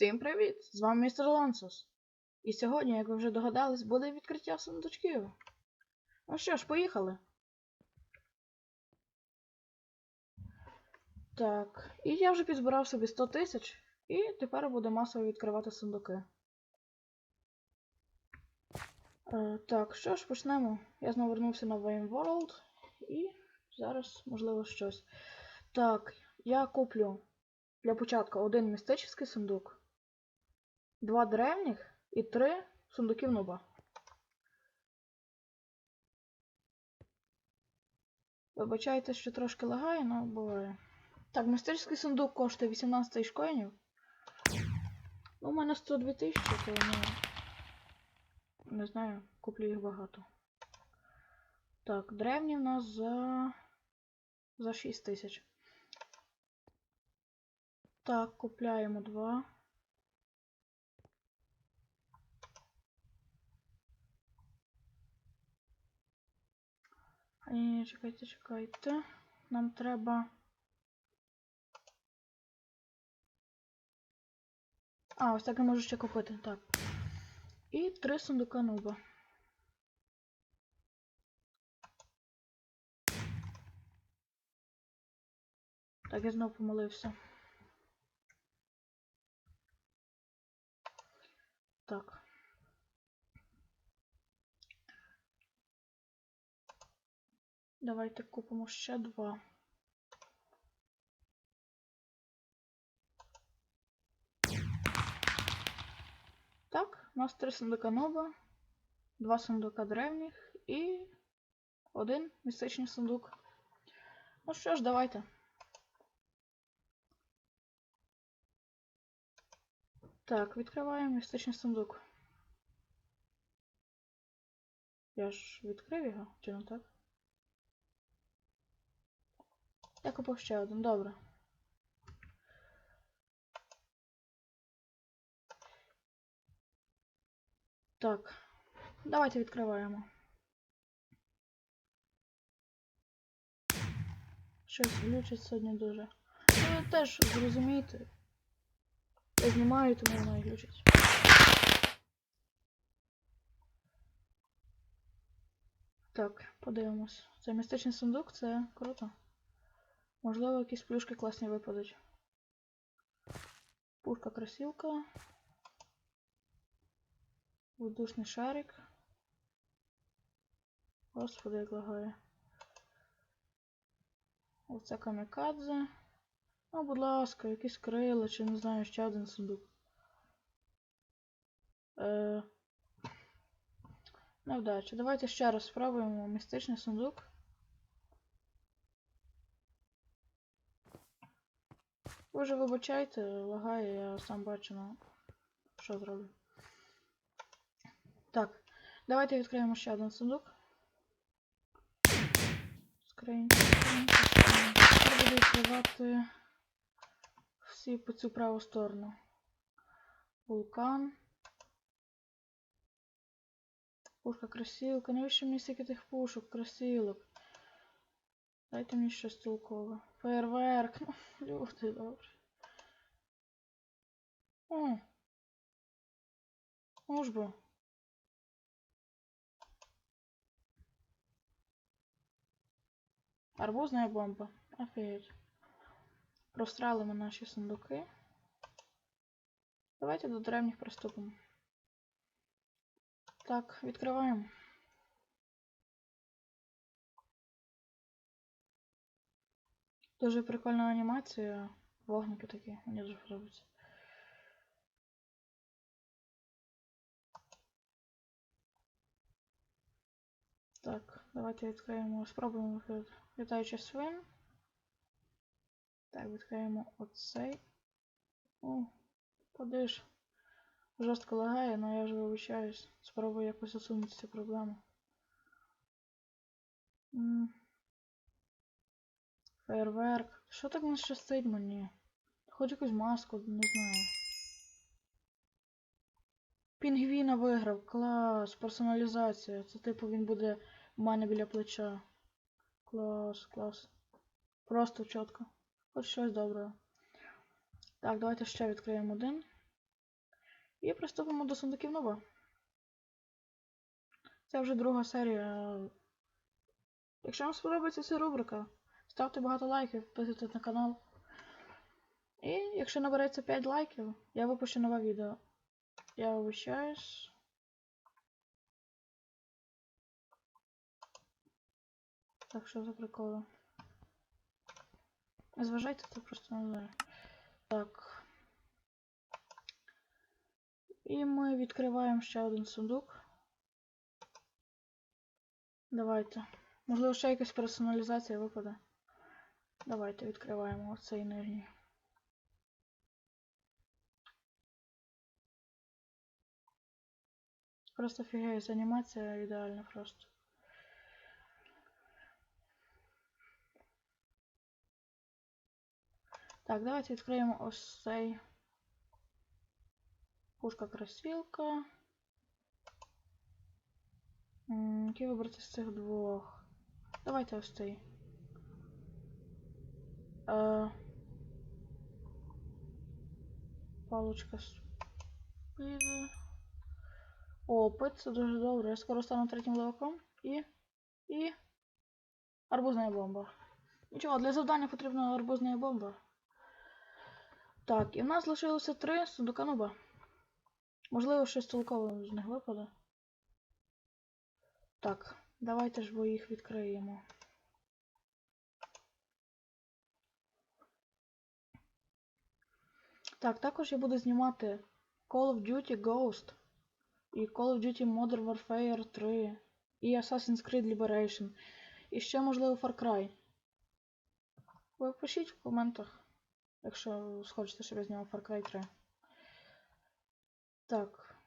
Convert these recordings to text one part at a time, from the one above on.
Всім привіт! З вами містер Лансос. І сьогодні, як ви вже догадались, буде відкриття сундучків. Ну що ж, поїхали. Так, і я вже підзбирав собі 100 тисяч, і тепер буду масово відкривати сундуки. Е, так, що ж, почнемо. Я знову вернувся на Wayne World, і зараз, можливо, щось. Так, я куплю для початку один містечний сундук, два древніх і три сундуків нуба. Вибачайте, що трошки лагає, але буває. Так, містечний сундук коштує 18 тисяч коїнів. Ну, у мене 102 тисячі, то ну. Не знаю, куплю їх багато. Так, древні в нас за. за 6 тисяч. Так, купляємо два. Ні, чекайте, чекайте. Нам треба. А, ось так я можу ще купити. Так. І три сундука нуба. Так, я знову помилився. Так. Давайте купимо ще два. Так, у нас три сундука нова, два сундука древніх і один містичний сундук. Ну що ж, давайте. Так, відкриваємо містичний сундук. Я ж відкрив його, чи не так? Я купив ще один, добре. Так, давайте відкриваємо. Щось глючить сьогодні дуже. Ну, теж зрозумієте. Я знімаю, тому воно і глючить. Так, подивимось. Це містичний сундук, це круто. Можливо, якісь плюшки класні випадуть. Пушка красівка. Воздушний шарик. Господи, як лагає. Оце камікадзе. Ну, будь ласка, якісь крила, чи не знаю, ще один сундук. Е... Невдача. Давайте ще раз спробуємо містичний сундук. Ви вибачайте, лагає, я сам бачу, ну що зроблю. Так, давайте відкриємо ще один сундук. Скринька. Буду відкривати всі по цю праву сторону. Вулкан. Пушка красилка. Навіщо мені стільки тих пушок, красилок? Дайте мені щось толкове. Фейерверк. Ну, люди, добре. О. Уж би. Арбузная бомба. Офігеть. Розстралимо наші сундуки. Давайте до древніх приступимо. Так, відкриваємо. Дуже прикольна анімація. Вогники такі, мені дуже подобається. Так, давайте відкриємо, спробуємо відкрити літаючий свин. Так, відкриємо оцей. О, подиш. Жорстко лагає, але я ж вибачаюсь. Спробую якось усунути цю проблему. М. Фейерверк. Що так не щастить мені? Хоч якусь маску, не знаю. Пінгвіна виграв. Клас, персоналізація. Це типу він буде в мене біля плеча. Клас, клас. Просто чітко. Хоч щось добре. Так, давайте ще відкриємо один. І приступимо до сундуків нова. Це вже друга серія. Якщо вам сподобається ця рубрика, ставте багато лайків, підписуйтесь на канал. І якщо набереться 5 лайків, я випущу нове відео. Я обіцяюсь. Так, що за приколи? Зважайте, це просто не знаю. Так. І ми відкриваємо ще один сундук. Давайте. Можливо, ще якась персоналізація випаде. Давайте відкриваємо оцей нижній. Просто фігець, анімація ідеальна просто. Так, давайте відкриємо ось цей. Пушка красілка. Який вибрати з цих двох? Давайте ось цей. Е, Палочка спиди. Опит, це дуже добре. Я скоро стану третім леваком. І. І. Арбузна бомба. Нічого, для завдання потрібна арбузна бомба. Так, і в нас лишилося три сундука. Можливо, щось толкове з них випаде. Так, давайте ж бо їх відкриємо. Так, також я буду знімати Call of Duty Ghost і Call of Duty Modern Warfare 3 і Assassin's Creed Liberation. І ще, можливо, Far Cry. Ви пишіть в коментах, якщо схочете, щоб я зняв Far Cry 3. Так.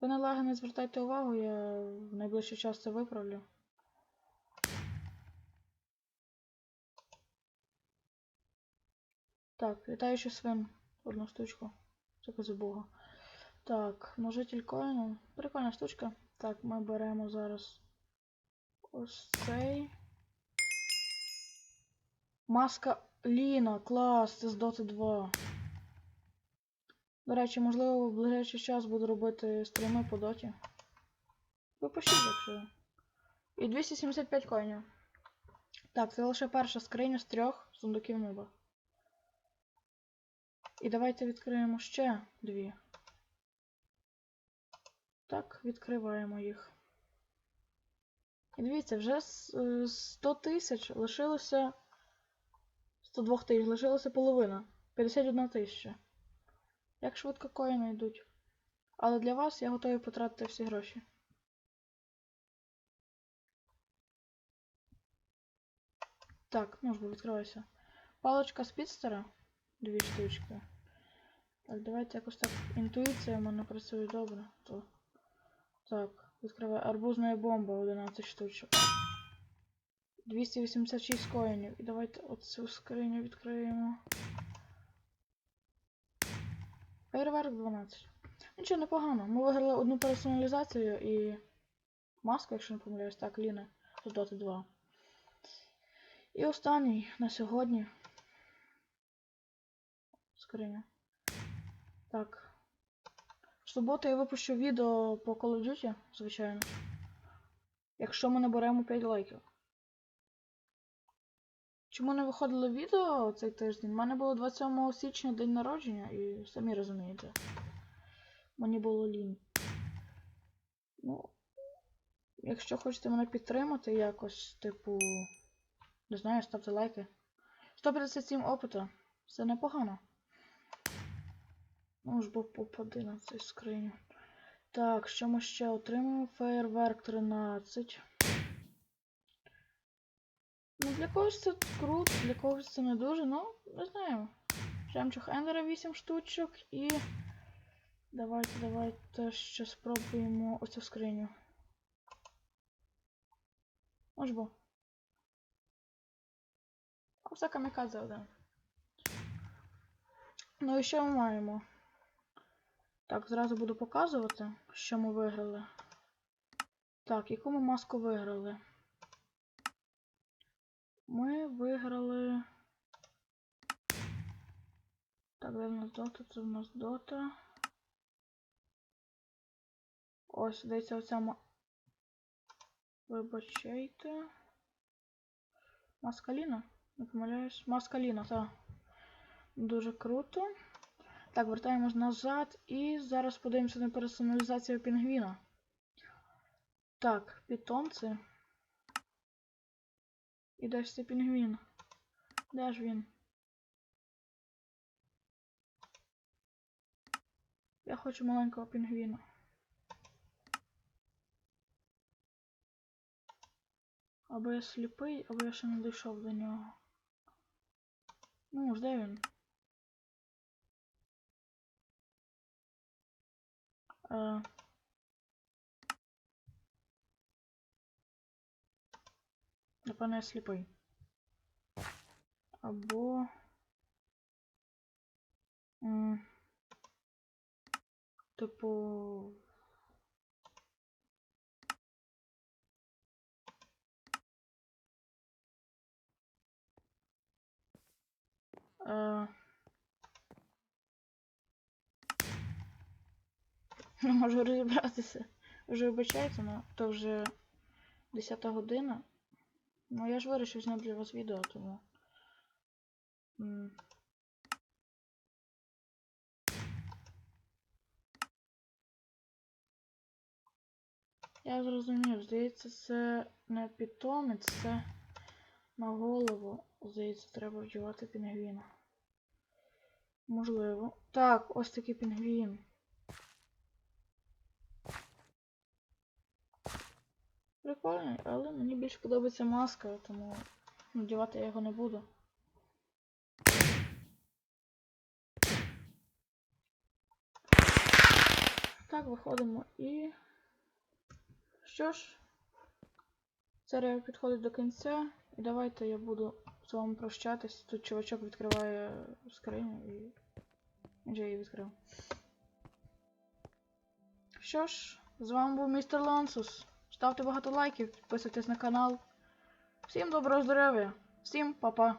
Ви на лаги не звертайте увагу, я в найближчий час це виправлю. Так, літаючий свин. Одну штучку. Це без бога. Так, множитель коїну. Прикольна штучка. Так, ми беремо зараз ось цей. Маска Ліна, клас, це з Dota 2. До речі, можливо, в ближайший час буду робити стріми по доті. Ви якщо. І 275 коїнів. Так, це лише перша скриня з трьох сундуків неба. І давайте відкриємо ще дві. Так, відкриваємо їх. І дивіться, вже е, 100 тисяч лишилося. 102 тисяч, лишилося половина. 51 тисяча. Як швидко коїни йдуть. Але для вас я готовий потратити всі гроші. Так, ну ж бо відкривайся. Паличка з підстера. Дві штучки. Так, давайте якось так. Інтуїція в мене працює добре. То... Так, відкриваю. Арбузна бомба 11 штучок. 286 коїнів. І давайте оцю скриню відкриємо. Фейерверк 12. Нічого непогано. Ми виграли одну персоналізацію і маску, якщо не помиляюсь, так, Ліна Dota 2. І останній на сьогодні. Скриня. Так. В суботу я випущу відео по Call of Duty, звичайно. Якщо ми наберемо 5 лайків. Чому не виходило відео цей тиждень? У мене було 27 січня день народження, і самі розумієте. Мені було лінь. Ну, якщо хочете мене підтримати якось, типу. Не знаю, ставте лайки. 157 опиту. Це непогано. Ну ж бо попади на цю скриню. Так, що ми ще отримаємо? Фейерверк 13. Ну, для когось це круто, для когось це не дуже, ну, не знаю. Жемчуг Ендера 8 штучок і. Давайте, давайте ще спробуємо оцю скриню. Ось бо. Все камікадзе один. Ну і що ми маємо? Так, зразу буду показувати, що ми виграли. Так, яку ми маску виграли? Ми виграли. Так, де в нас дота? Це в нас дота. Ось, здається, оця ма... Вибачайте. Маскаліна? Не помиляюсь. Маскаліна, так. Дуже круто. Так, вертаємось назад і зараз подивимося на персоналізацію пінгвіна. Так, питомці. І де ж цей пінгвін? Де ж він? Я хочу маленького пінгвіна. Або я сліпий, або я ще не дійшов до нього. Ну ж, де він? Е... Напевно, я сліпий. Або. Типу. Е... Не можу розібратися. Вже вибачайте, але то вже 10 година. Ну я ж вирішив зняти для вас відео, тому. Я зрозумів, здається, це не питомець, це на голову. Здається, треба вдівати пінгвіна. Можливо. Так, ось такий пінгвін. Прикольний, але мені більше подобається маска, тому надівати я його не буду. Так, виходимо і. Що ж, серія підходить до кінця. І давайте я буду з вами прощатись. Тут чувачок відкриває скриню і. Вже її відкрив. Що ж, з вами був містер Лансус. Ставте багато лайків, підписуйтесь на канал. Всім доброго здоров'я, всім па-па.